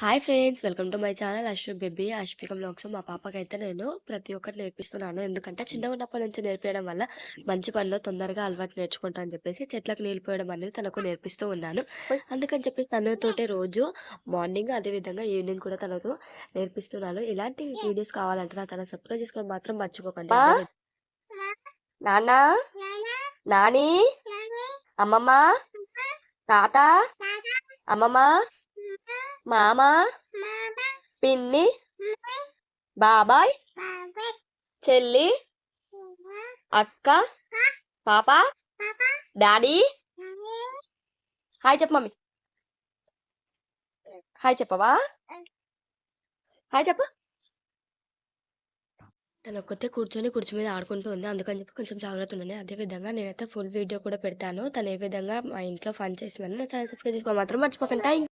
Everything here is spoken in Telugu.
Hi friends welcome to my channel Ashwa baby Ashwika blogs మా పాపకైతే నేను ప్రతి ఒక్కటి నేర్పిస్తున్నాను. ఎందుకంటే చిన్న ఉన్నప్పటి నుంచి నేర్పించడం వల్ల మంచి పనిలో తొందరగా అలవాటు నేర్చుకుంటా అని చెప్పేసి చెట్లకు నీళ్ళు పోయడం అనేది తనకు నేర్పిస్తూ ఉన్నాను. అందుకని చెప్పేసి తనతోటే రోజు మార్నింగ్ అదేవిధంగా ఈవినింగ్ కూడా తనతో నేర్పిస్తున్నాను. ఇలాంటి వీడియోస్ కావాలంటే నా తన సబ్స్క్రైబ్ చేసుకోవడం మాత్రం మర్చిపోకండి. నాన్న? నాని? అమ్మమ్మ? తాత? అమ్మమ్మ? మామ? పిన్ని? బాబాయ్? చెల్లి? అక్క? పాప? డాడీ? హాయ్ చెప్పు మమ్మీ. హాయ్ చెప్పవా? హాయ్ చెప్పు. తను ఒక్కతే కూర్చొని కుర్చీ మీద ఆడుకుంటూ ఉంది. అందుకని చెప్పి కొంచెం జాగ్రత్త ఉండండి. అదే విధంగా నేనైతే ఫుల్ వీడియో కూడా పెడతాను. తను ఏ విధంగా మా ఇంట్లో ఫన్ చేసిందని సబ్స్క్రైబ్ చేసుకోవడం మాత్రం మర్చిపోకండి. థ్యాంక్